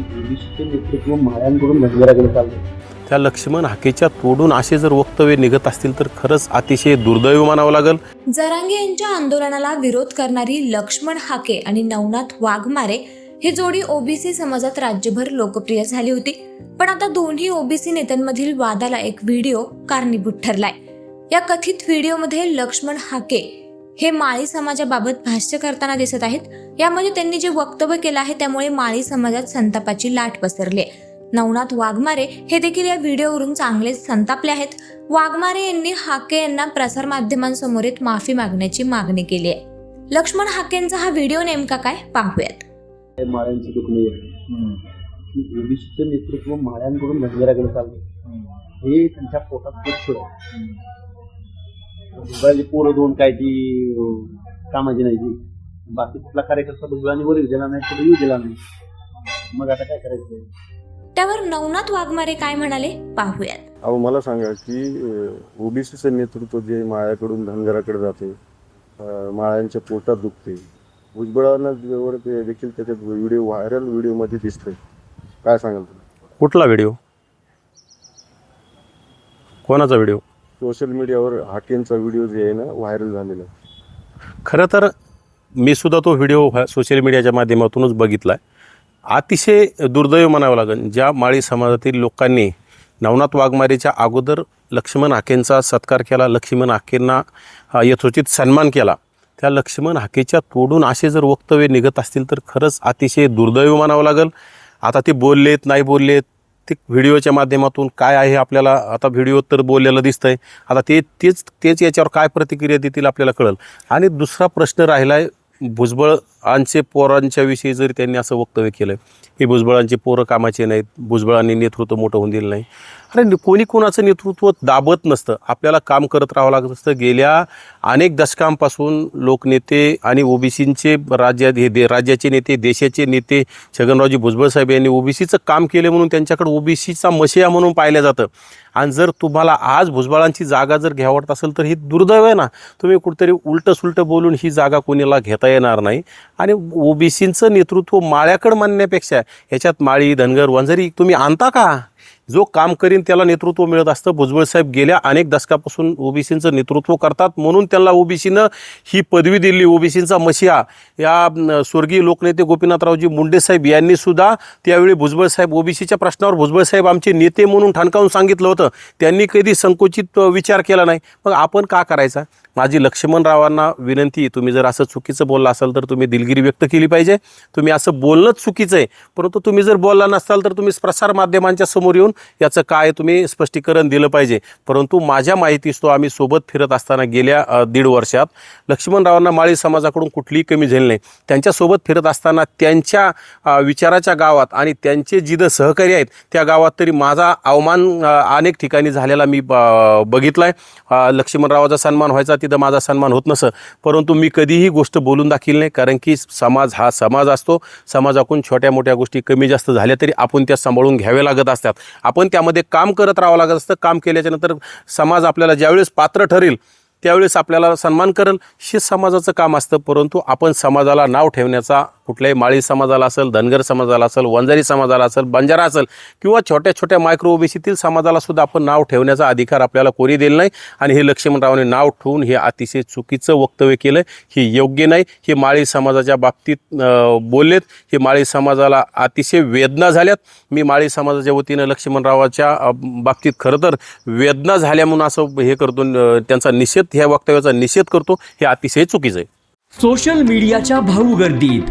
पोलिसचे नेतृत्व माळ्यांकडून भंडाराकडे चालले त्या लक्ष्मण हाकेच्या तोडून असे जर वक्तव्य निघत असतील तर खरंच अतिशय दुर्दैव मानावं लागेल. जरांगे यांच्या आंदोलनाला विरोध करणारी लक्ष्मण हाके आणि नवनाथ वाघमारे ही जोडी ओबीसी समाजात राज्यभर लोकप्रिय झाली होती. पण आता दोन्ही ओबीसी नेत्यांमधील वादाला एक व्हिडिओ कारणीभूत ठरलाय. या कथित व्हिडिओमध्ये लक्ष्मण हाके हे माळी समाजाबाबत भाष्य करताना दिसत आहेत. यामध्ये त्यांनी जे वक्तव्य केलं आहे त्यामुळे माळी समाजात संतापाची लाट पसरली आहे. नवनाथ वाघमारे हे देखील या व्हिडिओवरून चांगलेच संतापले आहेत. वाघमारे यांनी हाके यांना प्रसारमाध्यमांसमोरीत माफी मागण्याची मागणी केली आहे. लक्ष्मण हाकेंचा हा व्हिडिओ नेमका काय? पाहूयात. नेतृत्व माळ्यांकडून हे त्यांच्या पोटात दुसऱ्याची पोरं दोन काय ती कामाची नाही ती. बाकी कुठला कार्यकर्ता दुसऱ्याने वर येऊ दिला नाही पुढे येऊ दिला नाही. मग आता काय करायचं? त्यावर नवनाथ वाघमारे काय म्हणाले? पाहूयात. अहो मला सांगा की ओबीसीचं नेतृत्व जे माळ्याकडून धनगराकडे जाते अं, माळ्यांच्या पोटात दुखते. भुजबळांना जवळ ते देखील त्याच्यात व्हिडिओ व्हायरल व्हिडिओमध्ये दिसतंय. काय सांगाल तुम्ही? कुठला व्हिडिओ? कोणाचा व्हिडिओ? सोशल मीडियावर हाकेंचा व्हिडिओ जे आहे ना व्हायरल झालेला. खरं तर मी सुद्धा तो व्हिडिओ सोशल मीडियाच्या माध्यमातूनच बघितला आहे अतिशय दुर्दैव म्हणावं लागेल ज्या माळी समाजातील लोकांनी नवनाथ वाघमारेच्या अगोदर लक्ष्मण हाकेंचा सत्कार केला लक्ष्मण हाकेंना यथोचित सन्मान केला त्या लक्ष्मण हाकेच्या तोडून असे जर वक्तव्य निघत असतील तर खरंच अतिशय दुर्दैव म्हणावं लागेल. आता ते बोललेत नाही बोललेत ते व्हिडिओच्या माध्यमातून काय आहे आपल्याला आता व्हिडिओ तर बोललेलं दिसतंय. आता ते तेच तेच याच्यावर काय प्रतिक्रिया देतील आपल्याला कळेल. आणि दुसरा प्रश्न राहिला आहे भुजबळ भुजबळांचे पोरांच्या विषयी जरी त्यांनी असं वक्तव्य केलं की भुजबळांची पोरं कामाचे नाहीत भुजबळांनी नेतृत्व मोठं होऊन दिलं नाही. अरे कोणी कोणाचं नेतृत्व दाबत नसतं. आपल्याला काम करत राहावं लागत असतं. गेल्या अनेक दशकांपासून लोकनेते आणि ओबीसींचे राज्यात हे दे राज्याचे नेते देशाचे नेते छगनरावजी भुजबळ साहेब यांनी ओबीसीचं काम केले म्हणून त्यांच्याकडे ओबीसीचा मशिया म्हणून पाहिलं जातं. आणि जर तुम्हाला आज भुजबळांची जागा जर घ्यावं वाटत असेल तर ही दुर्दैव आहे ना. तुम्ही कुठेतरी उलटं सुलटं बोलून ही जागा कोणाला घेता येणार नाही. आणि ओबीसींचं नेतृत्व माळ्याकडं मानण्यापेक्षा ह्याच्यात माळी धनगर वंजारी तुम्ही आणता का? जो काम करीन त्याला नेतृत्व मिळत असतं. भुजबळ साहेब गेल्या अनेक दशकापासून ओबीसींचं नेतृत्व करतात. म्हणून त्यांना ओबीसीनं ही पदवी दिली. ओबीसींचा मशिया या स्वर्गीय लोकनेते गोपीनाथरावजी मुंडे साहेब यांनी सुद्धा त्यावेळी भुजबळ साहेब ओबीसीच्या प्रश्नावर भुजबळ साहेब आमचे नेते म्हणून ठणकावून सांगितलं होतं. त्यांनी कधी संकुचित विचार केला नाही. मग आपण का करायचा? माझी लक्ष्मणरावांना विनंती तुम्ही जर असं चुकीचं बोलला असाल तर तुम्ही दिलगिरी व्यक्त केली पाहिजे. तुम्ही असं बोलणंच चुकीचं आहे. परंतु तुम्ही जर बोलला नसाल तर तुम्ही प्रसार माध्यमांच्या समोर येऊन याचं काय तुम्ही स्पष्टीकरण दिलं पाहिजे. परंतु माझ्या माहितीस तो आम्ही सोबत फिरत असताना गेल्या दीड वर्षात लक्ष्मणरावांना माळी समाजाकडून कुठलीही कमी झाली नाही. त्यांच्यासोबत फिरत असताना त्यांच्या विचाराच्या गावात आणि त्यांचे जिथं सहकारी आहेत त्या गावात तरी माझा अवमान अनेक ठिकाणी झालेला मी ब- आहे लक्ष्मणरावाचा सन्मान व्हायचा तिथं माझा सन्मान होत नसं. परंतु मी कधीही गोष्ट बोलून दाखील नाही कारण की समाज हा समाज असतो. समाजाकडून छोट्या मोठ्या गोष्टी कमी जास्त झाल्या तरी आपण त्या सांभाळून घ्याव्या लागत असतात. आपण त्यामध्ये काम करत राहावं लागत असतं. काम केल्याच्यानंतर समाज आपल्याला ज्यावेळेस पात्र ठरेल त्यावेळेस आपल्याला सन्मान करेल. हे समाजाचं काम असतं. परंतु आपण समाजाला नाव ठेवण्याचा कुठल्याही माळी समाजाला असेल धनगर समाजाला असेल वंजारी समाजाला असेल बंजारा असेल किंवा छोट्या छोट्या मायक्रो ओबीसीतील समाजाला सुद्धा आपण नाव ठेवण्याचा अधिकार आपल्याला कोणी दिला नाही. आणि हे लक्ष्मणरावांनी नाव ठेवून हे अतिशय चुकीचं वक्तव्य केलं. हे योग्य नाही. हे माळी समाजाच्या बाबतीत बोललेत. हे माळी समाजाला अतिशय वेदना झाल्यात. मी माळी समाजाच्या वतीनं लक्ष्मणरावाच्या बाबतीत खरं तर वेदना झाल्या म्हणून असं हे करतो त्यांचा निषेध ह्या वक्तव्याचा निषेध करतो. हे अतिशय चुकीचं आहे. सोशल मीडियाच्या भाऊ गर्दीत